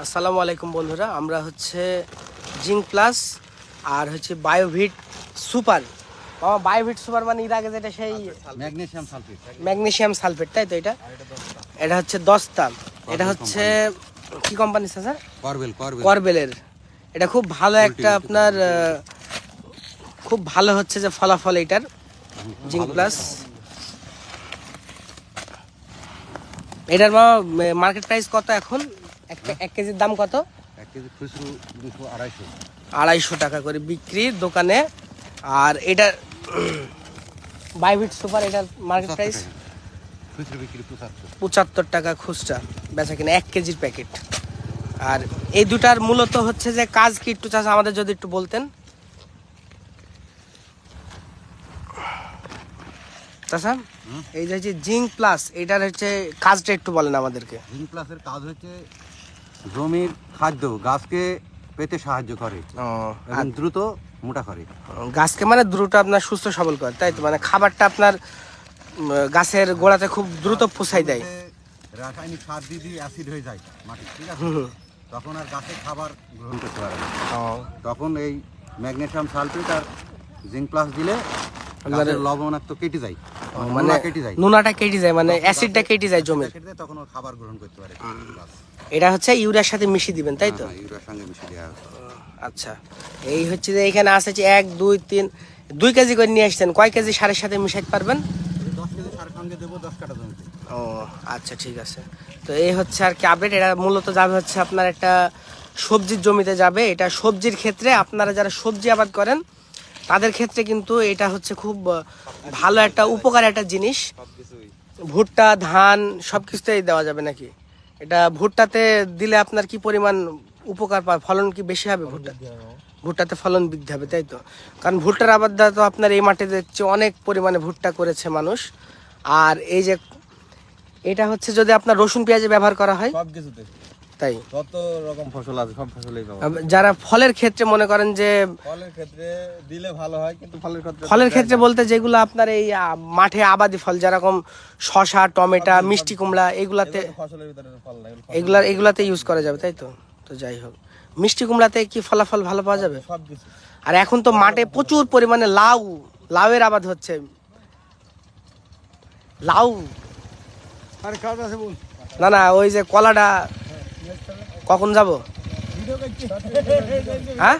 আসসালামু আলাইকুম বন্ধুরা আমরা হচ্ছে জিঙ্ক প্লাস আর হচ্ছে বায়োভিট সুপার। বাবা বায়োভিট সুপার মানে এর আগে যেটা সেই ম্যাগনেসিয়াম সালফেট। Magnesium sulphate. তাই তো এটা? এটা হচ্ছে দস্তা এটা হচ্ছে কি কোম্পানি স্যার? করবেল করবেল। করবেলের। এটা খুব ভালো একটা আপনার খুব ভালো হচ্ছে যে ফলাফল এটার জিঙ্ক প্লাস। এটার মার্কেট প্রাইস কত এখন? এক- কেজির দাম কত? এক কেজি খুচরো দুশো আড়াইশো। আড়াইশো টাকা করে বিক্রি দোকানে। আর এটা বাইভিট সুপার এটার মার্কেট প্রাইস। খুচরো বিক্রি পঁচাত্তর। পঁচাত্তর টাকা খুচরা বেচা কিনা এক কেজির প্যাকেট আর এই দুটার মূলত হচ্ছে যে কাজ কি একটু চাষ আমাদের যদি একটু বলতেন। চাষা এই যে জিঙ্ক প্লাস এটার হচ্ছে কাজটা একটু বলেন আমাদেরকে। জিঙ্ক প্লাসের কাজ হচ্ছে জমির খাদ্য গাছকে পেতে সাহায্য করে এবং দ্রুত মোটা করে। গাছকে মানে দ্রুত আপনার সুস্থ সবল করে তাই তো? মানে খাবারটা আপনার গাছের গোড়াতে খুব দ্রুত পোষাই দেয়। রাসায়নিক সার দিয়ে দিয়ে অ্যাসিড হয়ে যায় মাটি ঠিক আছে। তখন আর গাছে খাবার গ্রহণ করতে পারে না। তখন এই ম্যাগনেশিয়াম সালফেট আর জিঙ্ক প্লাস দিলে মানে- লবণাক্ত কেটে যায়। মানে নুনাটা কেটে যায় মানে অ্যাসিডটা কেটে যায় জমির। তখন খাবার গ্রহণ করতে পারে এটা হচ্ছে ইউরিয়ার সাথে মিশিয়ে দিবেন তাই তো? হ্যাঁ, ইউরিয়ার সঙ্গে মিশিয়ে দেওয়া আচ্ছা। এই হচ্ছে যে এখানে আছে যে এক দুই তিন দুই কেজি করে নিয়ে আসছেন। কয় কেজি সারের সাথে মিশাইতে পারবেন? ও আচ্ছা ঠিক আছে। তো এই হচ্ছে আর কি আপডেট এটা মূলত যাবে হচ্ছে আপনার একটা সবজির জমিতে যাবে। এটা সবজির ক্ষেত্রে আপনারা যারা সবজি আবাদ করেন তাদের ক্ষেত্রে কিন্তু এটা হচ্ছে খুব ভালো একটা উপকার একটা জিনিস। ভুট্টা, ধান সব কিছুতেই দেওয়া যাবে নাকি? এটা ভুট্টাতে দিলে আপনার কি পরিমাণ উপকার পায় ফলন কি বেশি হবে ভুট্টা? ভুট্টাতে ফলন বৃদ্ধি হবে, তাই তো? কারণ ভুট্টার আবাদ তো আপনার এই মাঠে দেখছি অনেক পরিমাণে ভুট্টা করেছে মানুষ। আর এই যে, এটা হচ্ছে যদি আপনার রসুন পেঁয়াজে ব্যবহার করা হয় তাই? যত রকম ফসল আছে সব ফসলেই পাবো যারা ফলের ক্ষেত্রে মনে করেন যে ফলের ক্ষেত্রে দিলে ভালো হয় কিন্তু ফলের ক্ষেত্রে ফলের ক্ষেত্রে বলতে যেগুলো আপনার এই মাঠে আবাদি ফল যেরকম শশা টমেটো মিষ্টি কুমড়া এগুলাতে ফসলের ভিতরে ফল না এগুলা এগুলাতে ইউজ করা যাবে তাই তো? তো যাই হোক। মিষ্টি কুমড়াতে কি ফলাফল ভালো পাওয়া যাবে? আর এখন তো মাঠে প্রচুর পরিমাণে লাউ লাউয়ের আবাদ হচ্ছে। লাউ। না না ওই যে কলাটা কখন যাব? হ্যাঁ?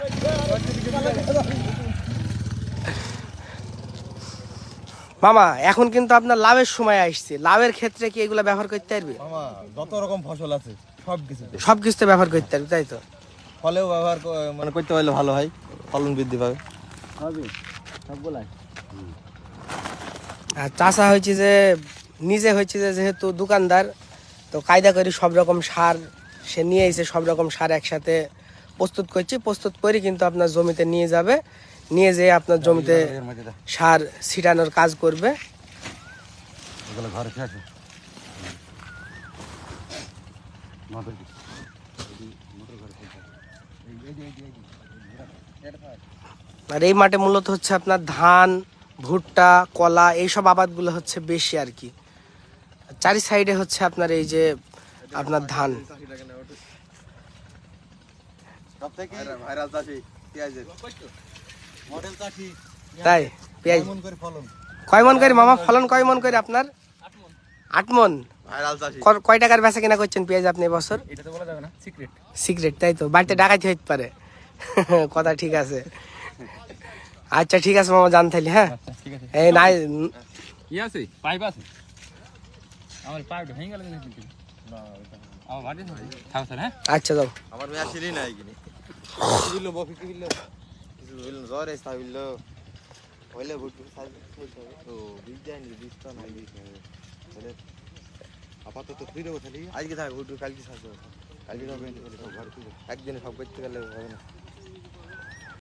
মামা এখন কিন্তু আপনার লাভের সময় আসছে। লাভের ক্ষেত্রে কি এগুলো ব্যবহার করতে পারবে? মামা যত রকম ফসল আছে সব কিছুতে সব কিছুতে ব্যবহার করতে পারবে তাই তো? ফলেও ব্যবহার মানে করতে পারলে ভালো হয় ফলন বৃদ্ধি পাবে। হবে সবগুলাই। আর চাষা হয়েছে যে নিজে হয়েছে যে যেহেতু দোকানদার তো কায়দা করে সব রকম সার সে নিয়ে এসে সব রকম সার একসাথে প্রস্তুত করছি। প্রস্তুত করে কিন্তু আপনার জমিতে নিয়ে যাবে। নিয়ে যেয়ে আপনার জমিতে সার ছিটানোর কাজ করবে। আর এই মাঠে মূলত হচ্ছে আপনার ধান ভুট্টা কলা এইসব আবাদগুলো হচ্ছে বেশি আর কি। চারি সাইডে হচ্ছে আপনার এই যে আপনার ধান। তাই পেঁয়াজ। কেমন করে ফলন? কয় মন করে মামা? ফলন কয় মন করে আপনার? আট মন। কয় টাকার বেচা কিনা করছেন পেঁয়াজ আপনি এবছর এটা তো বলা যাবে না সিক্রেট তাই তো? বাড়িতে ডাকাইতে হইতে পারে। কথা ঠিক আছে। আচ্ছা ঠিক আছে মামা জান থাইলে হ্যাঁ? এই নাই ই আছে পাইপ আছে। আমার পাইপ ভেঙে গেল আচ্ছা যাও। আমার মেয়ে আসিলি না এখানে। বিল্লো বফি কি বিল্লো কিছু বিল্লো জ্বর এসে বিল্লো হইলে ভুট তো বীজ দেয় নি বীজ তো নাই বীজ তাহলে আপাতত ফ্রি তাহলে। আজকে থাকবে ভুট কালকে থাকবে কালকে যাবে একদিনে সব করতে গেলে হবে না।